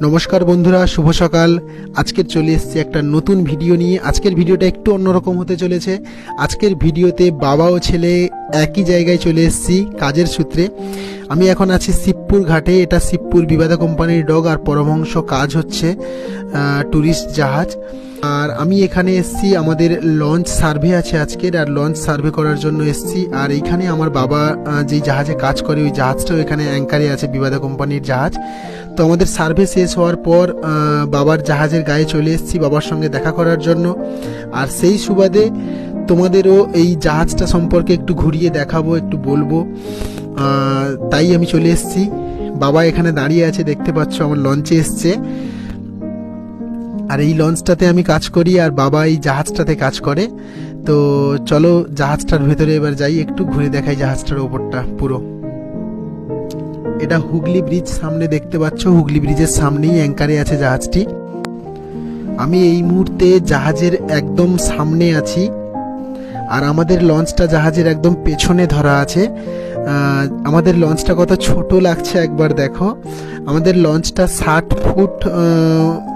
নমস্কার বন্ধুরা, শুভ সকাল। আজকের চলে এসেছি একটা নতুন ভিডিও নিয়ে। আজকের ভিডিওটা একটু অন্যরকম হতে চলেছে। আজকের ভিডিওতে বাবা ও ছেলে একই জায়গায় চলে এসেছি কাজের সূত্রে। আমি এখন আছি শিবপুর ঘাটে, এটা শিবপুর বিবাদা কোম্পানির ডগ আর পরমহংস কাজ হচ্ছে ট্যুরিস্ট জাহাজ। আর আমি এখানে এসেছি, আমাদের লঞ্চ সার্ভে আছে আজকের, আর লঞ্চ সার্ভে করার জন্য এসেছি। আর এইখানে আমার বাবা যেই জাহাজে কাজ করে, ওই জাহাজটাও এখানে অ্যাঙ্কারে আছে, বিবাদা কোম্পানির জাহাজ। তো আমাদের সার্ভে শেষ হওয়ার পর বাবার জাহাজের গায়ে চলে এসেছি বাবার সঙ্গে দেখা করার জন্য। আর সেই সুবাদে তোমাদেরও এই জাহাজটা সম্পর্কে একটু ঘুরিয়ে দেখাবো, একটু বলব। তাই আমি চলে এসেছি। বাবা এখানে দাঁড়িয়ে আছে, দেখতে পাচ্ছ আমার লঞ্চে এসছে। আর এই লঞ্চটাতে আমি কাজ করি আর বাবা এই জাহাজটাতে কাজ করে। তো চলো জাহাজটার ভেতরে এবার যাই, একটু ঘুরে দেখাই জাহাজটার ওপরটা পুরো। এটা হুগলি ব্রিজ সামনে দেখতে পাচ্ছ, হুগলি ব্রিজের সামনেই অ্যাঙ্কারে আছে জাহাজটি। আমি এই মুহূর্তে জাহাজের একদম সামনে আছি। আর আমাদের লঞ্চটা জাহাজের একদম পেছনে ধরা আছে। আমাদের লঞ্চটা কত ছোট লাগছে একবার দেখো। আমাদের লঞ্চটা ষাট ফুট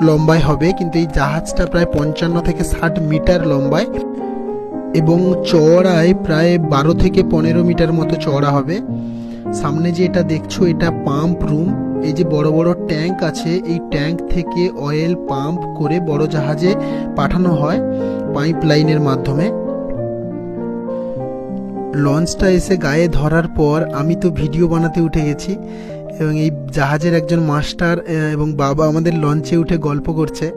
লম্বায় হবে, কিন্তু এই জাহাজটা প্রায় পঞ্চান্ন থেকে ষাট মিটার লম্বায় এবং চওড়ায় প্রায় বারো থেকে পনেরো মিটার মতো চওড়া হবে। সামনে যে এটা দেখছ, এটা পাম্প রুম। এই যে বড় বড় ট্যাঙ্ক আছে, এই ট্যাঙ্ক থেকে অয়েল পাম্প করে বড় জাহাজে পাঠানো হয় পাইপ লাইনের মাধ্যমে। লঞ্চটা এসে গায়ে ধরার পর আমি তো ভিডিও বানাতে উঠে গেছি এবং এই জাহাজের একজন মাস্টার এবং বাবা আমাদের লঞ্চে উঠে গল্প করছে।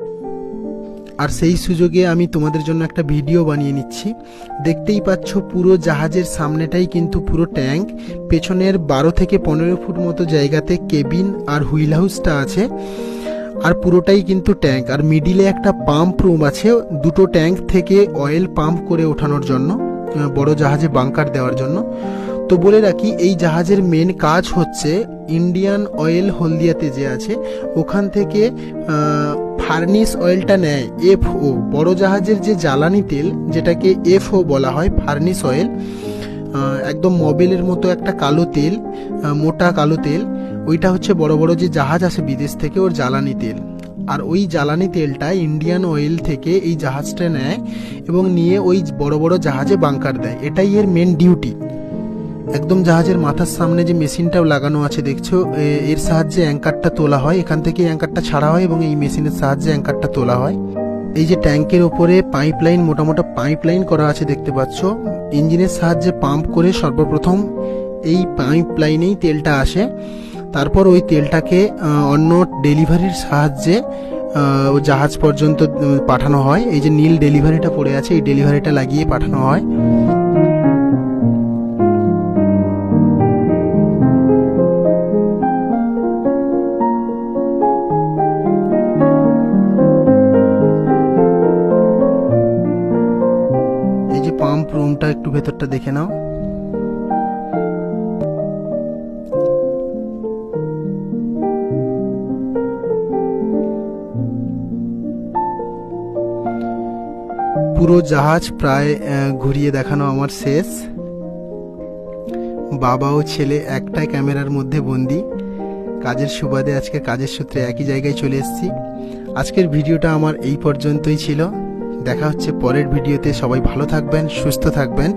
আর সেই সুযোগে আমি তোমাদের জন্য একটা ভিডিও বানিয়ে নিচ্ছি। দেখতেই পাচ্ছ পুরো জাহাজের সামনেটাই কিন্তু পুরো ট্যাঙ্ক। পেছনের বারো থেকে পনেরো ফুট মতো জায়গাতে কেবিন আর হুইল হাউসটা আছে। আর পুরোটাই কিন্তু ট্যাঙ্ক। আর মিডিলে একটা পাম্প রুম আছে, দুটো ট্যাঙ্ক থেকে অয়েল পাম্প করে ওঠানোর জন্য। বড় জাহাজে বাংকার দেওয়ার জন্য। তো বলে রাখি, এই জাহাজের মেন কাজ হচ্ছে ইন্ডিয়ান অয়েল হলদিয়াতে যে আছে, ওখান থেকে ফার্নিস অয়েলটা নেয় এফও বড় জাহাজের যে জ্বালানি তেল, যেটাকে এফও বলা হয় ফার্নিস অয়েল একদম মবেলের মতো একটা কালো তেল মোটা কালো তেল, ওইটা হচ্ছে বড় বড় যে জাহাজ আসে বিদেশ থেকে ওর জ্বালানি তেল। আর ওই জ্বালানি তেলটা ইন্ডিয়ান অয়েল থেকে এই জাহাজটা নেয় এবং নিয়ে ওই বড় বড় জাহাজে বাংকার দেয়। এটাই এর মেন ডিউটি একদম জাহাজের মাথার সামনে যে মেশিনটাও লাগানো আছে, দেখছ? এর সাহায্যে অ্যাঙ্কারটা তোলা হয়। এখান থেকে অ্যাঙ্কারটা ছাড়া হয় এবং এই মেশিনের সাহায্যে অ্যাঙ্কারটা তোলা হয়। এই যে ট্যাঙ্কের ওপরে পাইপ লাইন মোটা মোটা পাইপ লাইন করা আছে দেখতে পাচ্ছ। ইঞ্জিনের সাহায্যে পাম্প করে সর্বপ্রথম এই পাইপ লাইনেই তেলটা আসে। তারপর ওই তেলটাকে অন্য ডেলিভারির সাহায্যে জাহাজ পর্যন্ত পাঠানো হয়। এই যে নীল ডেলিভারিটা পড়ে আছে, এই ডেলিভারিটা লাগিয়ে পাঠানো হয়। এই যে পাম্প রুমটা একটু ভেতরটা দেখে নাও। পুরো জাহাজ প্রায় ঘুরিয়ে দেখানো আমার শেষ। বাবা ও ছেলে একটাই ক্যামেরার মধ্যে বন্দি। কাজের সুবাদে আজকে কাজের সূত্রে একই জায়গায় চলে এসেছি। আজকের ভিডিওটা আমার এই পর্যন্তই ছিল। দেখা হচ্ছে পরের ভিডিওতে। সবাই ভালো থাকবেন, সুস্থ থাকবেন।